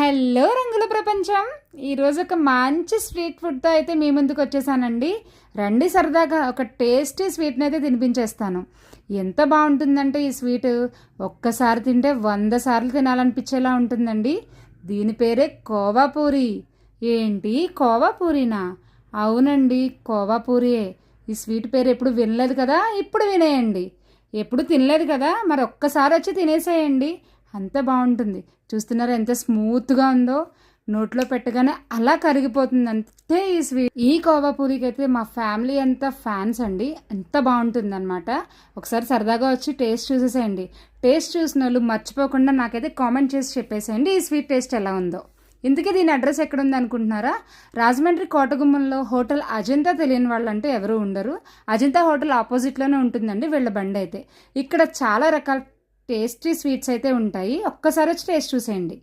Hello రంగుల ప్రపంచం. ఈరోజు ఒక మంచి స్వీట్ ఫుడ్తో అయితే మీ ముందుకు వచ్చేసానండి. రండి సరదాగా ఒక టేస్టీ స్వీట్ని అయితే తినిపించేస్తాను. ఎంత బాగుంటుందంటే ఈ స్వీట్. ఒక్కసారి తింటే వంద సార్లు తినాలనిపించేలా ఉంటుందండి. దీని పేరే కోవాపూరి ఏంటి? కోవాపూరినా అవునండి కోవాపూరియే ఈ స్వీట్ పేరు ఎప్పుడు వినలేదు కదా? ఇప్పుడు వినేయండి. ఎప్పుడు తినలేదు కదా? మరి ఒక్కసారి వచ్చి తినేసేయండి. అంత బాగుంటుంది. చూస్తున్నారా ఎంత స్మూత్గా ఉందో? నోట్లో పెట్టగానే అలా కరిగిపోతుంది. అంతే ఈ స్వీట్ ఈ కోవా పూరికి అయితే మా ఫ్యామిలీ అంతా ఫ్యాన్స్ అండి. ఎంత బాగుంటుంది అనమాట ఒకసారి సరదాగా వచ్చి టేస్ట్ చూసేసేయండి. టేస్ట్ చూసిన వాళ్ళు మర్చిపోకుండా నాకైతే కామెంట్ చేసి చెప్పేసేయండి ఈ స్వీట్ టేస్ట్ ఎలా ఉందో. ఇందుకే దీని అడ్రస్ ఎక్కడ ఉంది అనుకుంటున్నారా? రాజమండ్రి కోటగుమ్మంలో హోటల్ అజంతా తెలియని వాళ్ళంటే ఎవరు ఉండరు. అజంతా హోటల్ ఆపోజిట్లోనే ఉంటుందండి వీళ్ళ బండి అయితే. ఇక్కడ చాలా రకాల టేస్టీ స్వీట్స్ అయితే ఉంటాయి. ఒక్కసారి వచ్చి టేస్ట్ చూసేయండి.